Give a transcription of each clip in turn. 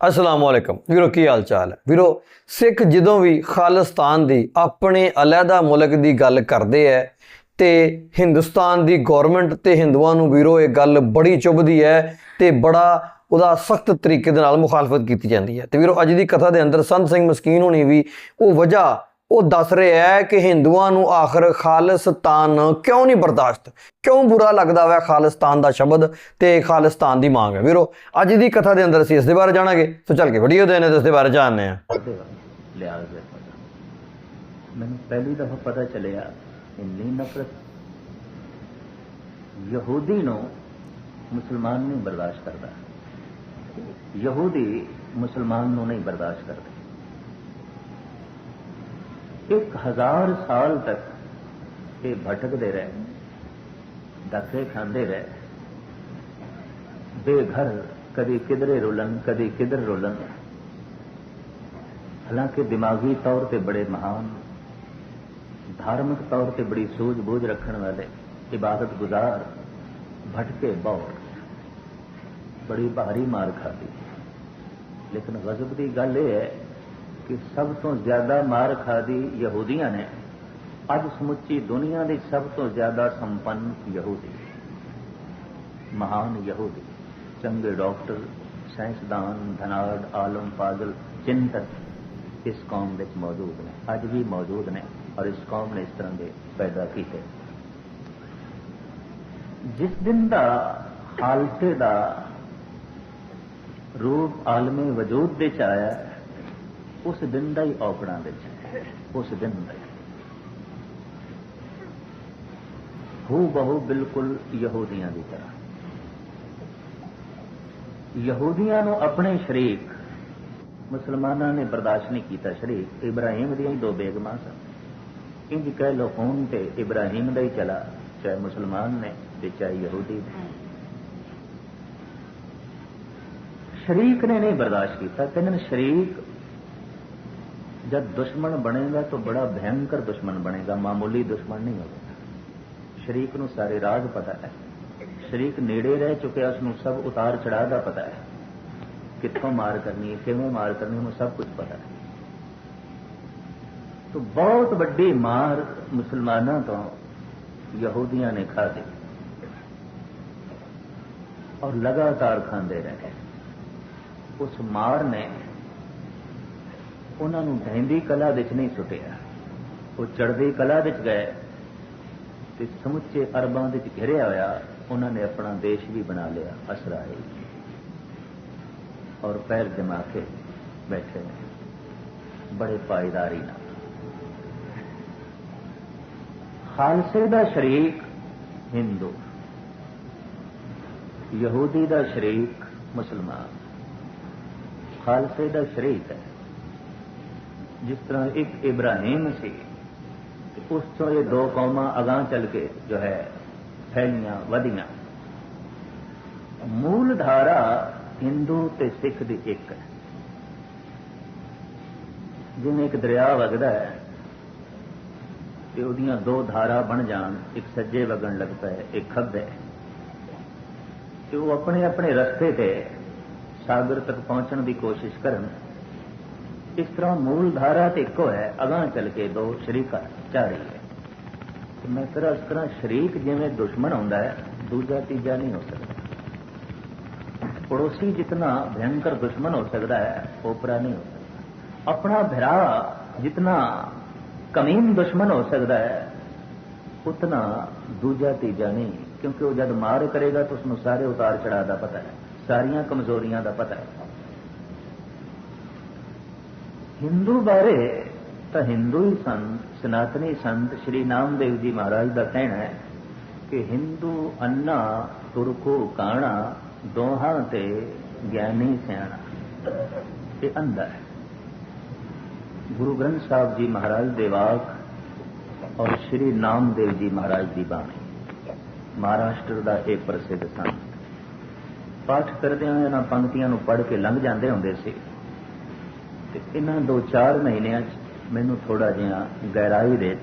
ਅਸਲਾਮ ਅਲੈਕਮ ਵੀਰੋ, ਕੀ ਹਾਲ ਚਾਲ ਹੈ ਵੀਰੋ, ਸਿੱਖ ਜਦੋਂ ਵੀ ਖਾਲਿਸਤਾਨ ਦੀ ਆਪਣੇ ਅਲੱਗਾ ਮੁਲਕ ਦੀ ਗੱਲ ਕਰਦੇ ਐ ਤੇ ਹਿੰਦੁਸਤਾਨ ਦੀ ਗਵਰਨਮੈਂਟ ਤੇ ਹਿੰਦੂਆਂ ਨੂੰ ਵੀਰੋ, ਇਹ ਗੱਲ ਬੜੀ ਚੁਭਦੀ ਹੈ ਤੇ ਬੜਾ ਉਹਦਾ ਸਖਤ ਤਰੀਕੇ ਦੇ ਨਾਲ ਮੁਖਾਲਫਤ ਕੀਤੀ ਜਾਂਦੀ ਹੈ ਤੇ ਵੀਰੋ, ਅੱਜ ਦੀ ਕਥਾ ਦੇ ਅੰਦਰ ਸੰਤ ਸਿੰਘ ਮਸਕੀਨ ਹੋਣੀ ਵੀ ਉਹ ਵਜ੍ਹਾ ਉਹ ਦੱਸ ਰਿਹਾ ਹੈ ਕਿ ਹਿੰਦੂਆਂ ਨੂੰ ਆਖਰ ਖਾਲਿਸਤਾਨ ਕਿਉਂ ਨਹੀਂ ਬਰਦਾਸ਼ਤ? ਕਿਉਂ ਬੁਰਾ ਲੱਗਦਾ ਵਾ ਖਾਲਿਸਤਾਨ ਦਾ ਸ਼ਬਦ ਤੇ ਖਾਲਿਸਤਾਨ ਦੀ ਮੰਗ ਹੈ? ਵੀਰੋ, ਅੱਜ ਦੀ ਕਥਾ ਦੇ ਅੰਦਰ ਅਸੀਂ ਇਸ ਦੇ ਬਾਰੇ ਜਾਣਾਂਗੇ। ਸੋ ਚੱਲ ਕੇ ਵੀਡੀਓ ਦੇ ਨੇ ਇਸ ਦੇ ਬਾਰੇ ਜਾਣਦੇ ਹਾਂ। ਮੈਨੂੰ ਪਹਿਲੀ ਦਫਾ ਪਤਾ ਚੱਲਿਆ, ਇੰਨੀ ਨਫ਼ਰਤ ਯਹੂਦੀ ਨੂੰ ਮੁਸਲਮਾਨ ਨਹੀਂ ਬਰਦਾਸ਼ਤ ਕਰਦਾ। ਯਹੂਦੀ ਮੁਸਲਮਾਨ ਨੂੰ ਨਹੀਂ ਬਰਦਾਸ਼ਤ ਕਰਦੇ। ਇੱਕ ਹਜ਼ਾਰ ਸਾਲ ਤੱਕ ਇਹ ਭਟਕਦੇ ਰਹੇ ਧੱਕੇ ਖਾਂਦੇ ਰਹੇ ਬੇਘਰ ਕਦੀ ਕਿਧਰੇ ਰੁਲਨ ਕਦੀ ਕਿਧਰ ਰੁਲਨ ਹਾਲਾਂਕਿ ਦਿਮਾਗੀ ਤੌਰ ਤੇ ਬੜੇ ਮਹਾਨ ਧਾਰਮਿਕ ਤੌਰ ਤੇ ਬੜੀ ਸੂਝ-ਬੂਝ ਰੱਖਣ ਵਾਲੇ ਇਬਾਦਤ ਗੁਜ਼ਾਰ ਭਟਕੇ ਬਹੁਤ ਬੜੀ ਭਾਰੀ ਮਾਰ ਖਾਦੀ ਲੇਕਿਨ ਗਜ਼ਬ ਦੀ ਗੱਲ ਇਹ ਹੈ ਕਿ ਸਭ ਤੋਂ ਜ਼ਿਆਦਾ ਮਾਰ ਖਾਦੀ ਯਹੂਦੀਆਂ ਨੇ, ਅੱਜ ਸਮੁੱਚੀ ਦੁਨੀਆ ਦੇ ਸਭ ਤੋਂ ਜ਼ਿਆਦਾ ਸੰਪੰਨ ਯਹੂਦੀ, ਮਹਾਨ ਯਹੂਦੀ, ਚੰਗੇ ਡਾਕਟਰ, ਸਾਇੰਸਦਾਨ, ਧਨਾੜ, ਆਲਮ, ਪਾਗਲ ਚਿੰਤਕ ਇਸ ਕੌਮ ਵਿੱਚ ਮੌਜੂਦ ਨੇ, ਅੱਜ ਵੀ ਮੌਜੂਦ ਨੇ ਔਰ ਇਸ ਕੌਮ ਨੇ ਇਸ ਤਰ੍ਹਾਂ ਦੇ ਪੈਦਾ ਕੀਤੇ। ਜਿਸ ਦਿਨ ਦਾ ਹਾਲਤੇ ਦਾ ਰੂਪ ਆਲਮੇ ਵਜੂਦ ਦੇ ਚ ਆਇਆ ਉਸ ਦਿਨ ਦਾ ਹੀ ਔਕੜਾਂ ਵਿੱਚ। ਉਸ ਦਿਨ ਦਾ ਹੂ। ਬਹੁ ਬਿਲਕੁਲ ਯਹੂਦੀਆਂ ਦੀ ਤਰ੍ਹਾਂ। ਯਹੂਦੀਆਂ ਨੂੰ ਆਪਣੇ ਸ਼ਰੀਕ, ਮੁਸਲਮਾਨਾਂ ਨੇ ਬਰਦਾਸ਼ਤ ਨਹੀਂ ਕੀਤਾ ਸ਼ਰੀਕ, ਇਬਰਾਹੀਮ ਦੀਆਂ ਹੀ ਦੋ ਬੇਗਮਾਂ ਸਨ। ਇੰਜ ਕਹਿ ਲੋ ਹੋਣ ਤੇ ਇਬਰਾਹੀਮ ਦਾ ਹੀ ਚਲਾ, ਚਾਹੇ ਮੁਸਲਮਾਨ ਨੇ ਤੇ ਚਾਹੇ ਯਹੂਦੀ ਨੇ। ਸ਼ਰੀਕ ਨੇ ਨਹੀਂ ਬਰਦਾਸ਼ਤ ਕੀਤਾ, ਕਹਿੰਦੇ ਸ਼ਰੀਕ जब दुश्मन बनेगा तो बड़ा भयंकर दुश्मन बनेगा मामूली दुश्मन नहीं होगा ਸ਼ਰੀਕ ਨੂੰ ਸਾਰੇ ਰਾਜ ਪਤਾ ਹੈ ਸ਼ਰੀਕ ਨੇੜੇ ਰਹਿ ਚੁੱਕਿਆ ਉਸ ਨੂੰ ਸਭ ਉਤਾਰ ਚੜਾ ਦਾ ਪਤਾ ਹੈ ਕਿੱਥੋਂ ਮਾਰ ਕਰਨੀ ਹੈ ਕਿਵੇਂ ਮਾਰ ਕਰਨੀ ਉਹਨੂੰ ਸਭ ਕੁਝ ਪਤਾ ਹੈ तो बहुत ਵੱਡੀ ਮਾਰ ਮੁਸਲਮਾਨਾਂ ਤੋਂ ਯਹੂਦੀਆਂ ਨੇ ਖਾਧੀ और लगातार खाते रहे उस मार ने ਉਹਨਾਂ ਨੂੰ ਢਹਿੰਦੀ ਕਲਾ ਵਿੱਚ ਨਹੀਂ ਸੁੱਟਿਆ। ਉਹ ਚੜ੍ਹਦੀ ਕਲਾ ਵਿੱਚ ਗਏ ਤੇ ਸਮੁੱਚੇ ਅਰਬਾਂ ਵਿੱਚ ਘਿਰਿਆ ਹੋਇਆ ਉਹਨਾਂ ਨੇ ਆਪਣਾ ਦੇਸ਼ ਵੀ ਬਣਾ ਲਿਆ, ਅਸਰਾਏ। ਔਰ ਪੈਰ ਜਮਾ ਕੇ ਬੈਠੇ ਨੇ। ਬੜੇ ਪਾਇਦਾਰੀ ਨਾਲ। ਖਾਲਸੇ ਦਾ ਸ਼ਰੀਕ ਹਿੰਦੂ, ਯਹੂਦੀ ਦਾ ਸ਼ਰੀਕ ਮੁਸਲਮਾਨ। ਖਾਲਸੇ ਦਾ ਸ਼ਰੀਕ ਹੈ। ਜਿਸ ਤਰ੍ਹਾਂ ਇੱਕ ਇਬਰਾਹੀਮ ਸੀ, ਤੇ ਉਸ ਤੋਂ ਇਹ ਦੋ ਕੌਮਾਂ ਅਗਾਹ ਚੱਲ ਕੇ ਜੋ ਹੈ, ਫੈਲੀਆਂ, ਵਧੀਆਂ। ਮੂਲ ਧਾਰਾ ਹਿੰਦੂ ਤੇ ਸਿੱਖ ਦੀ ਇੱਕ ਹੈ। ਜਿਵੇਂ ਇੱਕ ਦਰਿਆ ਵਗਦਾ ਹੈ, ਤੇ ਉਹਦੀਆਂ ਦੋ ਧਾਰਾ ਬਣ ਜਾਣ, ਇੱਕ ਸੱਜੇ ਵਗਣ ਲੱਗਦਾ ਪਏ, ਇੱਕ ਖੱਬੇ। ਤੇ ਉਹ ਆਪਣੇ ਆਪਣੇ ਰਸਤੇ ਤੇ ਸਾਗਰ ਤੱਕ ਪਹੁੰਚਣ ਦੀ ਕੋਸ਼ਿਸ਼ ਕਰਨ ਇਸ ਤਰ੍ਹਾਂ ਮੂਲ ਧਾਰਾ ਤੇ ਇੱਕੋ ਹੈ, ਅਗਾਹ ਚੱਲ ਕੇ ਦੋ ਸ਼ਰੀਕਾ ਚਾ ਰਹੀ ਹੈ। ਮੈਂ ਤਰ੍ਹਾਂ ਇਸ ਤਰ੍ਹਾਂ ਸ਼ਰੀਕ ਜਿਵੇਂ ਦੁਸ਼ਮਣ ਹੁੰਦਾ ਹੈ, ਦੂਜਾ ਤੀਜਾ ਨਹੀਂ ਹੋ ਸਕਦਾ। ਪੜੋਸੀ ਜਿਤਨਾ ਭਿਆਨਕਰ ਦੁਸ਼ਮਣ ਹੋ ਸਕਦਾ ਹੈ ਉਪਰਾ ਨਹੀਂ ਹੋ ਸਕਦਾ। ਆਪਣਾ ਭਰਾ ਜਿਤਨਾ ਕਮੀਨ ਦੁਸ਼ਮਣ ਹੋ ਸਕਦਾ ਹੈ, ਉਤਨਾ ਦੂਜਾ ਤੀਜਾ ਨਹੀਂ, ਕਿਉਂਕਿ ਉਹ ਜਦ ਮਾਰ ਕਰੇਗਾ ਤਾਂ ਉਸ ਨੂੰ ਸਾਰੇ ਉਤਾਰ ਚੜਾ ਦਾ ਪਤਾ ਹੈ, ਸਾਰੀਆਂ ਕਮਜ਼ੋਰੀਆਂ ਦਾ ਪਤਾ ਹੈ। ਹਿੰਦੂ ਬਾਰੇ ਤਾਂ ਹਿੰਦੂ ਹੀ ਸੰਤ ਸਨਾਤਨੀ ਸੰਤ ਸ਼੍ਰੀ ਨਾਮਦੇਵ ਜੀ ਮਹਾਰਾਜ ਦਾ ਕਹਿਣਾ ਹੈ ਕਿ ਹਿੰਦੂ ਅੰਨਾ, ਤੁਰਕੂ, ਕਾਣਾ, ਦੋਹਾਂ ਤੇ ਗਿਆਨੀ ਸਿਆਣਾ ਇਹ ਅੰਧਾ ਹੈ। ਗੁਰੂ ਗ੍ਰੰਥ ਸਾਹਿਬ ਜੀ ਮਹਾਰਾਜ ਦੇ ਵਾਕ ਔਰ ਸ਼੍ਰੀ ਨਾਮਦੇਵ ਜੀ ਮਹਾਰਾਜ ਦੀ ਬਾਣੀ, ਮਹਾਰਾਸ਼ਟਰ ਦਾ ਇਹ ਪ੍ਰਸਿੱਧ ਸੰਤ ਪਾਠ ਕਰਦਿਆਂ ਇਹਨਾਂ ਪੰਕਤੀਆਂ ਨੂੰ ਪੜ੍ਹ ਕੇ ਲੰਘ ਜਾਂਦੇ ਹੁੰਦੇ ਸੀ। ਤੇ ਇਹਨਾਂ ਦੋ ਚਾਰ ਮਹੀਨਿਆਂ 'ਚ ਮੈਨੂੰ ਥੋੜਾ ਜਿਹਾ ਗਹਿਰਾਈ ਦੇ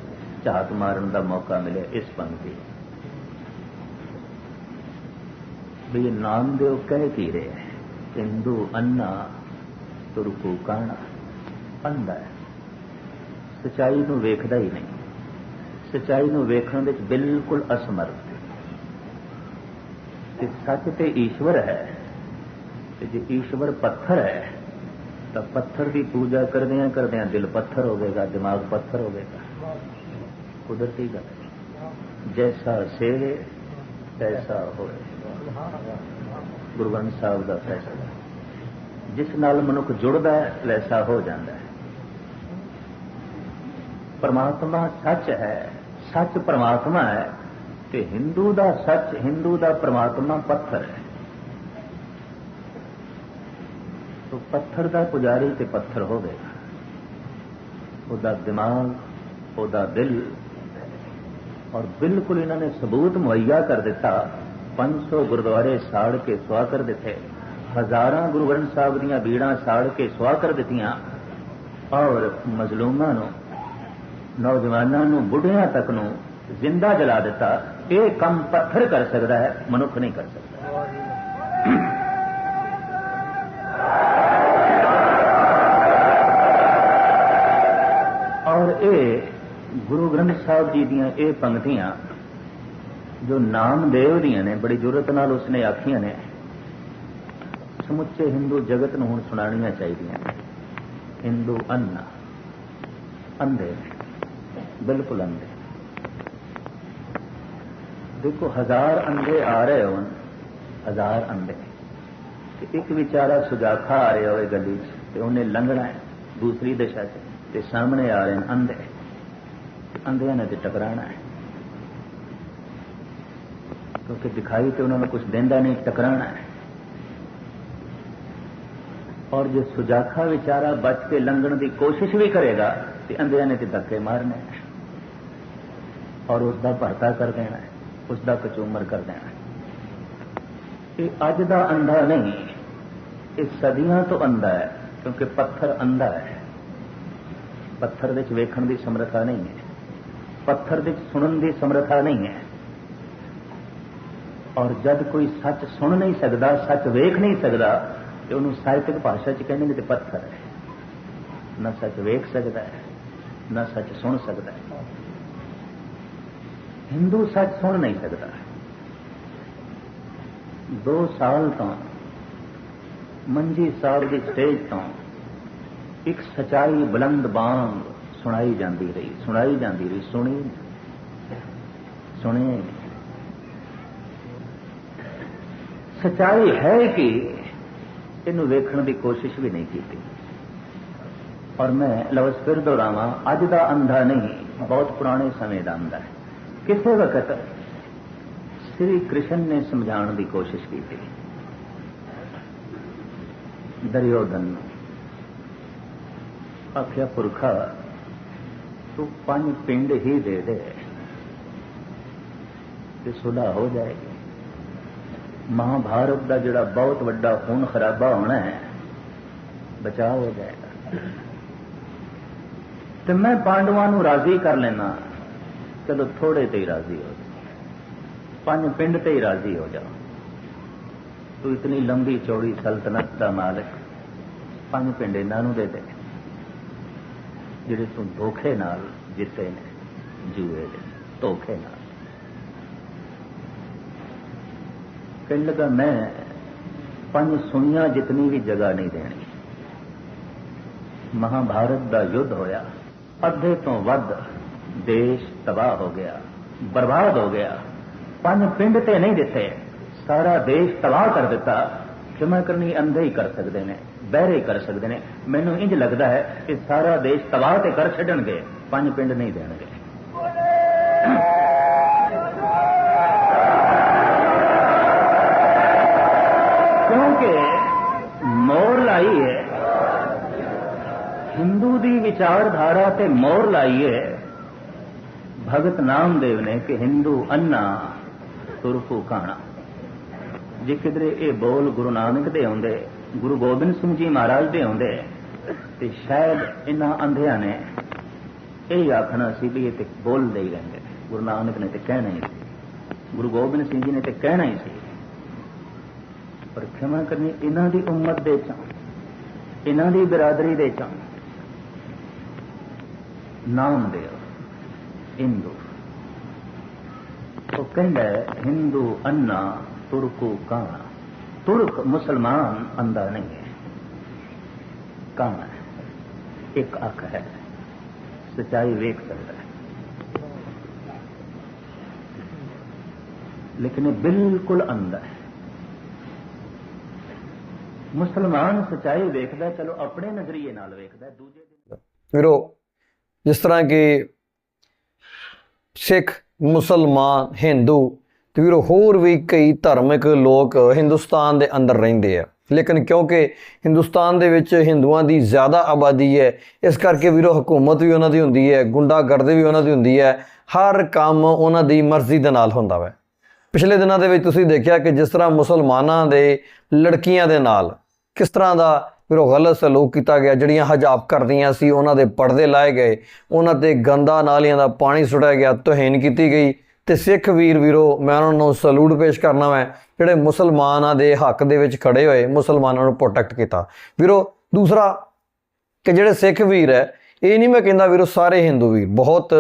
ਝਾਤ ਮਾਰਨ ਦਾ ਮੌਕਾ ਮਿਲਿਆ, ਇਸ ਪੰਕਤੀ ਵੀ ਨਾਮਦੇਵ ਕਹਿ ਕੀ ਰਿਹਾ ਹੈ? ਹਿੰਦੂ ਅੰਨਾ ਤੁਰਕੂ ਕਾਣਾ। ਅੰਧਾ ਹੈ। ਸਚਾਈ ਨੂੰ ਵੇਖਦਾ ਹੀ ਨਹੀਂ। ਸਚਾਈ ਨੂੰ ਵੇਖਣ ਵਿੱਚ ਬਿਲਕੁਲ ਅਸਮਰਥ ਤੇ ਸੱਚ ਤੇ ਈਸ਼ਵਰ ਹੈ। ਤੇ ਜੇ ਈਸ਼ਵਰ ਪੱਥਰ ਹੈ ਤਾਂ ਪੱਥਰ ਦੀ ਪੂਜਾ ਕਰਦਿਆਂ ਕਰਦਿਆਂ ਦਿਲ ਪੱਥਰ ਹੋਵੇਗਾ, ਦਿਮਾਗ ਪੱਥਰ ਹੋਵੇਗਾ। ਕੁਦਰਤੀ ਗੱਲ ਜੈਸਾ ਸੇਵੇ, ਤੈਸਾ ਹੋਏ। ਗੁਰੂ ਗ੍ਰੰਥ ਸਾਹਿਬ ਦਾ ਫੈਸਲਾ ਜਿਸ ਨਾਲ ਮਨੁੱਖ ਜੁੜਦਾ ਹੈ ਵੈਸਾ ਹੋ ਜਾਂਦਾ ਹੈ। ਪਰਮਾਤਮਾ ਸੱਚ ਹੈ, ਸੱਚ ਪਰਮਾਤਮਾ ਹੈ ਤੇ ਹਿੰਦੂ ਦਾ ਸੱਚ, ਹਿੰਦੂ ਦਾ ਪਰਮਾਤਮਾ ਪੱਥਰ ਹੈ ਤੋ ਪੱਥਰ ਦਾ ਪੁਜਾਰੀ ਤੇ ਪੱਥਰ ਹੋਵੇ। ਉਹਦਾ ਦਿਮਾਗ, ਉਹਦਾ ਦਿਲ, ਔਰ ਬਿਲਕੁਲ ਇਹਨਾਂ ਨੇ ਸਬੂਤ ਮੁਹੱਈਆ ਕਰ ਦਿੱਤਾ। 500 ਗੁਰਦੁਆਰੇ ਸਾੜ ਕੇ ਸਵਾ ਕਰ ਦਿੱਤੇ। ਹਜ਼ਾਰਾਂ ਗੁਰੂ ਗ੍ਰੰਥ ਸਾਹਿਬ ਦੀਆਂ ਬੀੜਾਂ ਸਾੜ ਕੇ ਸਵਾ ਕਰ ਦਿੱਤੀਆਂ। ਔਰ ਮਜ਼ਲੂਮਾਂ ਨੂੰ, ਨੌਜਵਾਨਾਂ ਨੂੰ, ਬੁੱਢਿਆਂ ਤੱਕ ਨੂੰ ਜ਼ਿੰਦਾ ਜਲਾ ਦਿੱਤਾ। ਇਹ ਕੰਮ ਪੱਥਰ ਕਰ ਸਕਦਾ ਹੈ, ਮਨੁੱਖ ਨਹੀਂ ਕਰ ਸਕਦਾ। ਗੁਰੂ ਗ੍ਰੰਥ ਸਾਹਿਬ ਜੀ ਦੀਆਂ ਇਹ ਪੰਕਤੀਆਂ ਜੋ ਨਾਮਦੇਵ ਦੀਆਂ ਨੇ, ਬੜੀ ਜ਼ਰੂਰਤ ਨਾਲ ਉਸਨੇ ਆਖੀਆਂ ਨੇ, ਸਮੁੱਚੇ ਹਿੰਦੂ ਜਗਤ ਨੂੰ ਹੁਣ ਸੁਣਾਉਣੀਆਂ ਚਾਹੀਦੀਆਂ ਹਿੰਦੂ ਅੰਨਾ, ਅੰਧੇ, ਬਿਲਕੁਲ ਅੰਧੇ। ਦੇਖੋ, ਹਜ਼ਾਰ ਅੰਧੇ ਆ ਰਹੇ ਹੋਣ, ਹਜ਼ਾਰ ਅੰਧੇ। ਤੇ ਇੱਕ ਵਿਚਾਰਾ ਸੁਜਾਖਾ ਆ ਰਿਹਾ ਹੋਵੇ ਗਲੀ 'ਚ ਤੇ ਉਹਨੇ ਲੰਘਣਾ ਹੈ ਦੂਸਰੀ ਦਿਸ਼ਾ 'ਚ ਤੇ ਸਾਹਮਣੇ ਆ ਰਹੇ ਨੇ ਅੰਧੇ। ਅੰਧਿਆਂ ਨੇ ਤੇ ਟਕਰਾਣਾ ਹੈ। ਕਿਉਂਕਿ ਦਿਖਾਈ ਤੇ ਉਹਨਾਂ ਨੂੰ ਕੁਝ ਦਿੰਦਾ ਨਹੀਂ, ਟਕਰਾਣਾ ਹੈ। ਔਰ ਜੇ ਸੁਜਾਖਾ ਵਿਚਾਰਾ ਬਚ ਕੇ ਲੰਘਣ ਦੀ ਕੋਸ਼ਿਸ਼ ਵੀ ਕਰੇਗਾ, ਤੇ ਅੰਧਿਆਂ ਨੇ ਤੇ ਧੱਕੇ ਮਾਰਨੇ ਔਰ ਉਸ ਦਾ ਭਰਤਾ ਕਰ ਦੇਣਾ ਹੈ ਉਸ ਦਾ ਕਚੂਮਰ ਕਰ ਦੇਣਾ ਇਹ ਅੱਜ ਦਾ ਅੰਧਾ ਨਹੀਂ, ਇਹ ਸਦੀਆਂ ਤੋਂ ਅੰਧਾ ਹੈ, ਕਿਉਂਕਿ ਪੱਥਰ ਅੰਧਾ ਹੈ। ਪੱਥਰ ਵਿੱਚ ਵੇਖਣ ਦੀ ਸਮਰੱਥਾ ਨਹੀਂ ਹੈ। ਪੱਥਰ ਵਿੱਚ ਸੁਣਨ ਦੀ ਸਮਰੱਥਾ ਨਹੀਂ ਹੈ ਔਰ ਜਦ ਕੋਈ ਸੱਚ ਸੁਣ ਨਹੀਂ ਸਕਦਾ ਸੱਚ ਵੇਖ ਨਹੀਂ ਸਕਦਾ ਤੇ ਉਹਨੂੰ ਸਾਹਿਤਕ ਭਾਸ਼ਾ 'ਚ ਕਹਿੰਦੇ ਨੇ ਤੇ ਪੱਥਰ ਹੈ ਨਾ ਸੱਚ ਵੇਖ ਸਕਦਾ ਹੈ ਨਾ ਸੱਚ ਸੁਣ ਸਕਦਾ ਹੈ ਹਿੰਦੂ ਸੱਚ ਸੁਣ ਨਹੀਂ ਸਕਦਾ ਦੋ ਸਾਲ ਤੋਂ ਮੰਜੀ ਸਾਹਿਬ ਦੀ ਸਟੇਜ ਤੋਂ ਇੱਕ ਸਚਾਈ ਬੁਲੰਦ ਬਾਂਗ ਸੁਣਾਈ ਜਾਂਦੀ ਰਹੀ, ਸੁਣਾਈ ਜਾਂਦੀ ਰਹੀ, ਸੁਣੀ। ਸੁਣੀ। ਸਚਾਈ ਹੈ ਕਿ ਇਹਨੂੰ ਵੇਖਣ ਦੀ ਕੋਸ਼ਿਸ਼ ਵੀ ਨਹੀਂ ਕੀਤੀ। ਔਰ ਮੈਂ ਲਫ਼ਜ਼ ਫਿਰ ਦੁਹਰਾਵਾਂ, ਅੱਜ ਦਾ ਅੰਧਾ ਨਹੀਂ, ਬਹੁਤ ਪੁਰਾਣੇ ਸਮੇਂ ਦਾ ਅੰਧਾ ਹੈ। ਕਿਸੇ ਵਕਤ ਸ੍ਰੀ ਕ੍ਰਿਸ਼ਨ ਨੇ ਸਮਝਾਉਣ ਦੀ ਕੋਸ਼ਿਸ਼ ਕੀਤੀ। ਦਰਿਓਦਨ ਨੂੰ। ਆਖਿਆ, ਪੁਰਖਾ ਤੂੰ ਪੰਜ ਪਿੰਡ ਹੀ ਦੇ ਦੇ ਤੇ ਸੁਲਾ ਹੋ ਜਾਏਗੀ। ਮਹਾਭਾਰਤ ਦਾ ਜਿਹੜਾ ਬਹੁਤ ਵੱਡਾ ਖੂਨ ਖਰਾਬਾ ਹੋਣਾ ਹੈ, ਬਚਾਅ ਹੋ ਜਾਏਗਾ। ਤੇ ਮੈਂ ਪਾਂਡਵਾਂ ਨੂੰ ਰਾਜ਼ੀ ਕਰ ਲੈਣਾ ਚਲੋ ਥੋੜੇ ਤੇ ਹੀ ਰਾਜ਼ੀ ਹੋ ਜਾ ਪੰਜ ਪਿੰਡ ਤੇ ਹੀ ਰਾਜ਼ੀ ਹੋ ਜਾਓ ਤੂੰ ਇਤਨੀ ਲੰਬੀ ਚੌੜੀ ਸਲਤਨਤ ਦਾ ਮਾਲਕ, ਪੰਜ ਪਿੰਡ ਇਹਨਾਂ ਨੂੰ ਦੇ ਦੇ। ਜਿਹੜੇ ਤੂੰ ਧੋਖੇ ਨਾਲ ਜਿੱਤੇ ਨੇ, ਜੂਏ ਦੇ, ਧੋਖੇ ਨਾਲ। ਕਹਿਣ ਲੱਗਾ, ਮੈਂ ਪੰਜ ਸੁਣੀਆਂ ਜਿਤਨੀ ਵੀ ਜਗ੍ਹਾ ਨਹੀਂ ਦੇਣੀ। ਮਹਾਭਾਰਤ ਦਾ ਯੁੱਧ ਹੋਇਆ, ਅੱਧੇ ਤੋਂ ਵੱਧ ਦੇਸ਼ ਤਬਾਹ ਹੋ ਗਿਆ, ਬਰਬਾਦ ਹੋ ਗਿਆ। ਪੰਜ ਪਿੰਡ ਤੇ ਨਹੀਂ ਦਿੱਤੇ, ਸਾਰਾ ਦੇਸ਼ ਤਬਾਹ ਕਰ ਦਿੱਤਾ। ਖਿਮਾ ਕਰਨੀ ਅੰਧੇ ਹੀ ਕਰ ਸਕਦੇ ਨੇ ਬਹਿਰੇ ਕਰ ਸਕਦੇ ਨੇ ਮੈਨੂੰ ਇੰਜ ਲੱਗਦਾ ਹੈ ਕਿ ਸਾਰਾ ਦੇਸ਼ ਤਬਾਹ ਤੇ ਕਰ ਛੱਡਣਗੇ ਪੰਜ ਪਿੰਡ ਨਹੀਂ ਦੇਣਗੇ ਕਿਉਂਕਿ ਮੋਰ ਲਾਈ ਹੈ ਹਿੰਦੂ ਦੀ ਵਿਚਾਰਧਾਰਾ ਤੇ ਮੋਰ ਲਾਈ ਹੈ ਭਗਤ ਨਾਮਦੇਵ ਨੇ ਕਿ ਹਿੰਦੂ ਅੰਨਾ ਤੁਰਕੂ ਕਾਣਾ ਜੇ ਕਿਧਰੇ ਇਹ ਬੋਲ ਗੁਰੂ ਨਾਨਕ ਦੇ ਆਉਂਦੇ, ਗੁਰੂ ਗੋਬਿੰਦ ਸਿੰਘ ਜੀ ਮਹਾਰਾਜ ਦੇ ਆਉਂਦੇ, ਤੇ ਸ਼ਾਇਦ ਇਹਨਾਂ ਅੰਧਿਆਂ ਨੇ ਇਹ ਆਖਣਾ ਸੀ ਵੀ ਇਹ ਤੇ ਬੋਲਦੇ ਹੀ ਰਹਿੰਦੇ ਗੁਰੂ ਨਾਨਕ ਨੇ ਤੇ ਕਹਿਣਾ ਹੀ ਸੀ। ਗੁਰੂ ਗੋਬਿੰਦ ਸਿੰਘ ਜੀ ਨੇ ਤੇ ਕਹਿਣਾ ਹੀ ਸੀ। ਪਰ ਖਿਮਾ ਕਰਨੀ, ਇਹਨਾਂ ਦੀ ਉਮਤ ਦੇ ਚ, ਇਹਨਾਂ ਦੀ ਬਰਾਦਰੀ ਦੇ ਚੋਂ, ਨਾਮ ਦੇ ਹਿੰਦੂ। ਉਹ ਕਹਿੰਦਾ ਹਿੰਦੂ ਅੰਨਾ ਤੁਰਕੂ ਕਾਣਾ ਤੁਰਕ ਮੁਸਲਮਾਨ ਅੰਦਾ ਨਹੀਂ ਹੈ ਕਾਣਾ ਹੈ ਇੱਕ ਅੱਖ ਹੈ ਸਚਾਈ ਵੇਖ ਸਕਦਾ ਹੈ ਲੇਕਿਨ ਇਹ ਬਿਲਕੁਲ ਅੰਧਾ ਹੈ ਮੁਸਲਮਾਨ ਸਚਾਈ ਵੇਖਦਾ ਚਲੋ ਆਪਣੇ ਨਜ਼ਰੀਏ ਨਾਲ ਵੇਖਦਾ ਦੂਜੇ ਦੇ ਵੀਰੋ ਜਿਸ ਤਰ੍ਹਾਂ ਕਿ ਸਿੱਖ ਮੁਸਲਮਾਨ ਹਿੰਦੂ ਤੇ ਵੀਰੋ, ਹੋਰ ਵੀ ਕਈ ਧਾਰਮਿਕ ਲੋਕ ਹਿੰਦੁਸਤਾਨ ਦੇ ਅੰਦਰ ਰਹਿੰਦੇ ਆ। ਲੇਕਿਨ ਕਿਉਂਕਿ ਹਿੰਦੁਸਤਾਨ ਦੇ ਵਿੱਚ ਹਿੰਦੂਆਂ ਦੀ ਜ਼ਿਆਦਾ ਆਬਾਦੀ ਹੈ, ਇਸ ਕਰਕੇ ਵੀਰੋ, ਹਕੂਮਤ ਵੀ ਉਹਨਾਂ ਦੀ ਹੁੰਦੀ ਹੈ, ਗੁੰਡਾਗਰਦੀ ਵੀ ਉਹਨਾਂ ਦੀ ਹੁੰਦੀ ਹੈ, ਹਰ ਕੰਮ ਉਹਨਾਂ ਦੀ ਮਰਜ਼ੀ ਦੇ ਨਾਲ ਹੁੰਦਾ ਵੈ। ਪਿਛਲੇ ਦਿਨਾਂ ਦੇ ਵਿੱਚ ਤੁਸੀਂ ਦੇਖਿਆ ਕਿ ਜਿਸ ਤਰ੍ਹਾਂ ਮੁਸਲਮਾਨਾਂ ਦੇ ਲੜਕੀਆਂ ਦੇ ਨਾਲ ਕਿਸ ਤਰ੍ਹਾਂ ਦਾ ਫਿਰ ਉਹ ਗਲਤ ਸਲੂਕ ਕੀਤਾ ਗਿਆ, ਜਿਹੜੀਆਂ ਹਜਾਬ ਕਰਦੀਆਂ ਸੀ, ਉਹਨਾਂ ਦੇ ਪਰਦੇ ਲਾਏ ਗਏ, ਉਹਨਾਂ ਤੇ ਗੰਦਾ ਨਾਲੀਆਂ ਦਾ ਪਾਣੀ ਸੁੱਟਿਆ ਗਿਆ ਤੋਹੀਨ ਕੀਤੀ ਗਈ ਤੇ ਸਿੱਖ ਵੀਰ ਵੀਰੋ, ਮੈਂ ਉਹਨਾਂ ਨੂੰ ਸਲੂਟ ਪੇਸ਼ ਕਰਨਾ ਮੈਂ ਜਿਹੜੇ ਮੁਸਲਮਾਨਾਂ ਦੇ ਹੱਕ ਦੇ ਵਿੱਚ ਖੜੇ ਹੋਏ, ਮੁਸਲਮਾਨਾਂ ਨੂੰ ਪ੍ਰੋਟੈਕਟ ਕੀਤਾ। ਵੀਰੋ, ਦੂਸਰਾ ਕਿ ਜਿਹੜੇ ਸਿੱਖ ਵੀਰ ਹੈ, ਇਹ ਨਹੀਂ ਮੈਂ ਕਹਿੰਦਾ ਵੀਰੋ ਸਾਰੇ ਹਿੰਦੂ ਵੀਰ, ਬਹੁਤ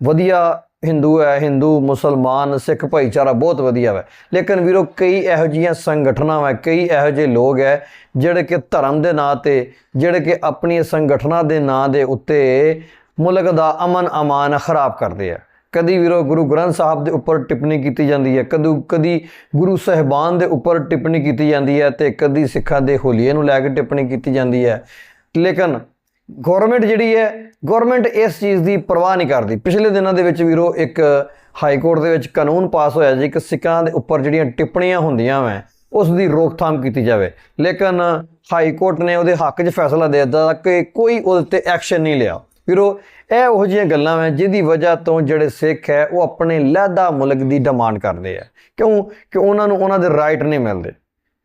ਵਧੀਆ ਹਿੰਦੂ ਹੈ ਹਿੰਦੂ ਮੁਸਲਮਾਨ, ਸਿੱਖ ਭਾਈਚਾਰਾ ਬਹੁਤ ਵਧੀਆ ਹੈ ਲੇਕਿਨ ਵੀਰੋ, ਕਈ ਇਹੋ ਜਿਹੀਆਂ ਸੰਗਠਨਾਂ ਹੈ ਕਈ ਇਹੋ ਜਿਹੇ ਲੋਕ ਹੈ, ਜਿਹੜੇ ਕਿ ਧਰਮ ਦੇ ਨਾਂ ਤੇ, ਜਿਹੜੇ ਕਿ ਆਪਣੀਆਂ ਸੰਗਠਨਾਂ ਦੇ ਨਾਂ ਦੇ ਉੱਤੇ ਮੁਲਕ ਦਾ ਅਮਨ ਅਮਾਨ ਖਰਾਬ ਕਰਦੇ ਆ। ਕਦੀ ਵੀਰੋ ਗੁਰੂ ਗ੍ਰੰਥ ਸਾਹਿਬ ਦੇ ਉੱਪਰ ਟਿੱਪਣੀ ਕੀਤੀ ਜਾਂਦੀ ਹੈ, ਕਦੋਂ, ਕਦੀ ਗੁਰੂ ਸਹਿਬਾਨ ਦੇ ਉੱਪਰ ਟਿੱਪਣੀ ਕੀਤੀ ਜਾਂਦੀ ਹੈ ਤੇ ਕਦੀ ਸਿੱਖਾਂ ਦੇ ਹੋਲੀਏ ਨੂੰ ਲੈ ਕੇ ਟਿੱਪਣੀ ਕੀਤੀ ਜਾਂਦੀ ਹੈ। ਲੇਕਿਨ ਗਵਰਨਮੈਂਟ ਜਿਹੜੀ ਹੈ ਗਵਰਨਮੈਂਟ ਇਸ ਚੀਜ਼ ਦੀ ਪਰਵਾਹ ਨਹੀਂ ਕਰਦੀ। ਪਿਛਲੇ ਦਿਨਾਂ ਦੇ ਵਿੱਚ ਵੀਰੋ ਇੱਕ ਹਾਈ ਕੋਰਟ ਦੇ ਵਿੱਚ ਕਾਨੂੰਨ ਪਾਸ ਹੋਇਆ ਜੀ ਕਿ ਸਿੱਖਾਂ ਦੇ ਉੱਪਰ ਜਿਹੜੀਆਂ ਟਿੱਪਣੀਆਂ ਹੁੰਦੀਆਂ ਵੈ, ਉਸ ਦੀ ਰੋਕਥਾਮ ਕੀਤੀ ਜਾਵੇ। ਲੇਕਿਨ ਹਾਈ ਕੋਰਟ ਨੇ ਉਹਦੇ ਹੱਕ 'ਚ ਫੈਸਲਾ ਦੇ ਦਿੱਤਾ ਕਿ ਕੋਈ ਉਹਦੇ ਤੇ ਐਕਸ਼ਨ ਨਹੀਂ ਲਿਆ। ਵੀਰੋ, ਇਹ ਉਹੋ ਜਿਹੀਆਂ ਗੱਲਾਂ ਵੈ ਜਿਹਦੀ ਵਜ੍ਹਾ ਤੋਂ ਜਿਹੜੇ ਸਿੱਖ ਹੈ, ਉਹ ਆਪਣੇ ਲਹਿਦਾ ਮੁਲਕ ਦੀ ਡਿਮਾਂਡ ਕਰਦੇ ਆ। ਕਿਉਂ? ਕਿ ਉਹਨਾਂ ਨੂੰ ਉਹਨਾਂ ਦੇ ਰਾਈਟ ਨਹੀਂ ਮਿਲਦੇ।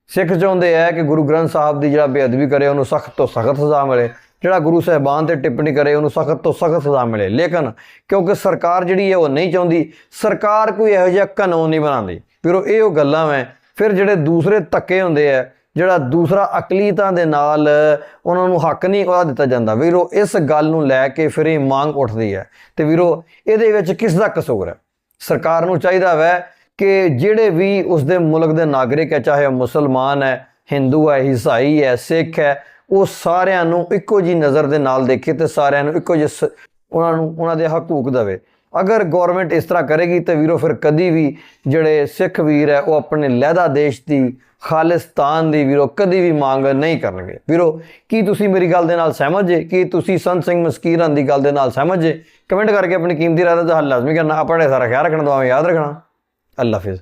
ਸਿੱਖ ਚਾਹੁੰਦੇ ਆ ਕਿ ਗੁਰੂ ਗ੍ਰੰਥ ਸਾਹਿਬ ਦੀ ਜਿਹੜਾ ਬੇਅਦਬੀ ਕਰੇ, ਉਹਨੂੰ ਸਖਤ ਤੋਂ ਸਖਤ ਸਜ਼ਾ ਮਿਲੇ। ਜਿਹੜਾ ਗੁਰੂ ਸਾਹਿਬਾਨ ਤੇ ਟਿੱਪਣੀ ਕਰੇ, ਉਹਨੂੰ ਸਖਤ ਤੋਂ ਸਖਤ ਸਜ਼ਾ ਮਿਲੇ। ਲੇਕਿਨ ਕਿਉਂਕਿ ਸਰਕਾਰ ਜਿਹੜੀ ਹੈ, ਉਹ ਨਹੀਂ ਚਾਹੁੰਦੀ। ਸਰਕਾਰ ਕੋਈ ਇਹੋ ਜਿਹਾ ਕਾਨੂੰਨ ਨਹੀਂ ਬਣਾਉਂਦੀ। ਫਿਰ ਉਹ ਇਹ ਉਹ ਗੱਲਾਂ ਵੈ। ਫਿਰ ਜਿਹੜੇ ਦੂਸਰੇ ਧੱਕੇ ਹੁੰਦੇ ਆ ਜਿਹੜਾ ਦੂਸਰਾ ਅਕਲੀਤਾਂ ਦੇ ਨਾਲ ਉਹਨਾਂ ਨੂੰ ਹੱਕ ਨਹੀਂ ਉਹਦਾ ਦਿੱਤਾ ਜਾਂਦਾ। ਵੀਰੋ, ਇਸ ਗੱਲ ਨੂੰ ਲੈ ਕੇ ਫਿਰ ਇਹ ਮੰਗ ਉੱਠਦੀ ਹੈ। ਤੇ ਵੀਰੋ, ਇਹਦੇ ਵਿੱਚ ਕਿਸ ਦਾ ਕਸੂਰ ਹੈ? ਸਰਕਾਰ ਨੂੰ ਚਾਹੀਦਾ ਵੈ ਕਿ ਜਿਹੜੇ ਵੀ ਉਸ ਦੇ ਮੁਲਕ ਦੇ ਨਾਗਰਿਕ ਹੈ, ਚਾਹੇ ਉਹ ਮੁਸਲਮਾਨ ਹੈ, ਹਿੰਦੂ ਹੈ, ਈਸਾਈ ਹੈ, ਸਿੱਖ ਹੈ, ਉਹ ਸਾਰਿਆਂ ਨੂੰ ਇੱਕੋ ਜੀ ਨਜ਼ਰ ਦੇ ਨਾਲ ਦੇਖੇ ਤੇ ਸਾਰਿਆਂ ਨੂੰ ਇੱਕੋ ਜਿਹੇ ਸ- ਉਹਨਾਂ ਨੂੰ, ਉਹਨਾਂ ਦੇ ਹਕੂਕ ਦੇਵੇ। ਅਗਰ ਗਵਰਨਮੈਂਟ ਇਸ ਤਰ੍ਹਾਂ ਕਰੇਗੀ ਤਾਂ ਵੀਰੋ ਫਿਰ ਕਦੀ ਵੀ ਜਿਹੜੇ ਸਿੱਖ ਵੀਰ ਹੈ, ਉਹ ਆਪਣੇ ਲਹਿਦਾ ਦੇਸ਼ ਦੀ, ਖਾਲਿਸਤਾਨ ਦੀ ਵੀਰੋ ਕਦੀ ਵੀ ਮੰਗ ਨਹੀਂ ਕਰਨਗੇ। ਵੀਰੋ, ਕੀ ਤੁਸੀਂ ਮੇਰੀ ਗੱਲ ਦੇ ਨਾਲ ਸਹਿਮਤ ਜੇ? ਕੀ ਤੁਸੀਂ ਸੰਤ ਸਿੰਘ ਮਸਕੀਰਾਂ ਦੀ ਗੱਲ ਦੇ ਨਾਲ ਸਹਿਮਤ ਜੇ? ਕਮੈਂਟ ਕਰਕੇ ਆਪਣੀ ਕੀਮਤੀ ਰਾਏ ਦਾ ਹੱਲ ਲਾਜ਼ਮੀ ਕਰਨਾ ਆਪਣੇ ਸਾਰਾ ਖਿਆਲ ਰੱਖਣਾ, ਦੁਆਵਾਂ ਯਾਦ ਰੱਖਣਾ। ਅੱਲਾ ਹਾਫਿਜ਼।